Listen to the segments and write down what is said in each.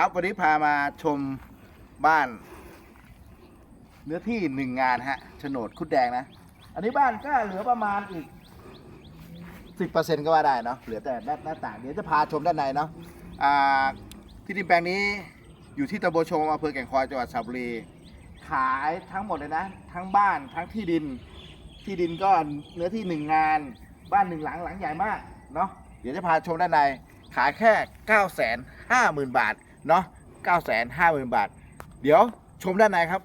ครับวันนี้พามาชมบ้าน เนื้อที่หนึ่งงานฮะโฉนดคุดแดงนะ อันนี้บ้านก็เหลือประมาณอีกสิบเปอร์เซ็นก็ว่าได้เนาะเหลือแต่หน้าหน้าต่างเดี๋ยวจะพาชมด้านในเนาะอ่าที่ดินแปลงนี้อยู่ที่ตำบลชมอำเภอแก่งคอยจังหวัดสระบุรีขายทั้งหมดเลยนะ ทั้งบ้านทั้งที่ดินที่ดินก็เนื้อที่หนึ่งงาน บ้านหนึ่งหลังหลังใหญ่มากเนาะเดี๋ยวจะพาชมด้านในขายแค่ 9 5 0 0 0 0 บาท เนาะ9 5 0 0 0 0บาท เดี๋ยวชมด้านในครับ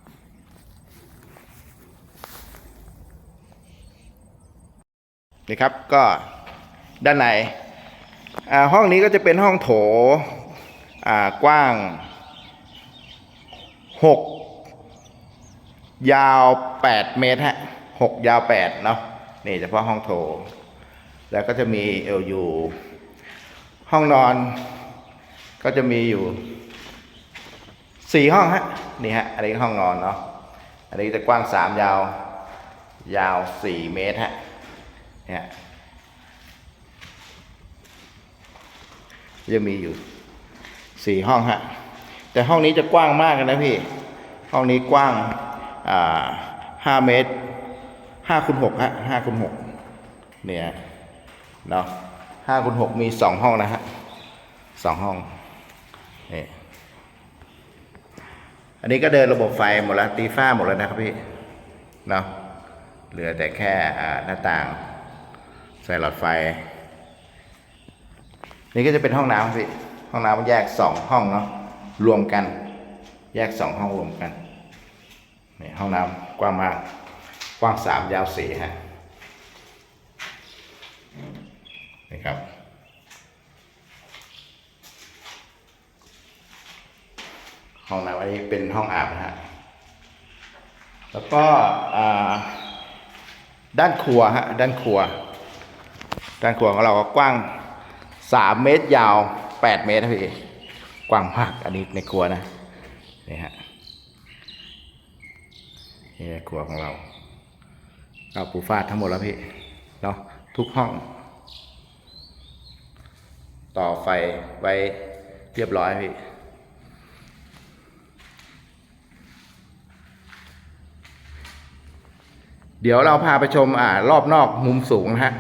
นี่ครับก็ด้านในห้องนี้ก็จะเป็นห้องโถกว้าง 6 ยาว 8 เมตรฮะ6ยาว 8 เนาะนี่เฉพาะห้องโถ แล้วก็จะมีเอลยูห้องนอน ก็จะมีอยู่สี่ห้องฮะนี่ฮะอันนี้ห้องนอนเนาะอันนี้จะกว้างสามยาวยาวสี่เมตรฮะเนี่ยจะมีอยู่สี่ห้องฮะแต่ห้องนี้จะกว้างมากนะพี่ ห้องนี้กว้างอ่าห้าเมตรห้าคูณหกฮะห้าคูณหกเนี่ยเนาะห้าคูณหกมีสองห้องนะฮะสองห้อง นี่อันนี้ก็เดินระบบไฟหมดแล้วตีฟ้าหมดแล้วนะครับพี่เนาะเหลือแต่แค่หน้าต่าง ใส่หลอดไฟ นี่ก็จะเป็นห้องน้ำพี่ห้องน้ำมันแยกสองห้องเนาะรวมกัน แยกสองห้องรวมกันนี่ห้องน้ำกว้างมากกว้างสามยาวสี่ฮะนี่ครับ ห้องน้ำอันนี้เป็นห้องอาบนะฮะ แล้วก็ด้านครัวฮะด้านครัว ด้านครัวของเราก็กว้างสามเมตรยาวแปดเมตรนะพี่กว้างมากอันนี้ในครัวนะนี่ฮะนี่ครัวของเราเราปูฟาดทั้งหมดแล้วพี่เนาะทุกห้อง ต่อไฟไว้เรียบร้อยพี่ เดี๋ยวเราพาไปชมอ่ารอบนอกมุมสูงนะฮะ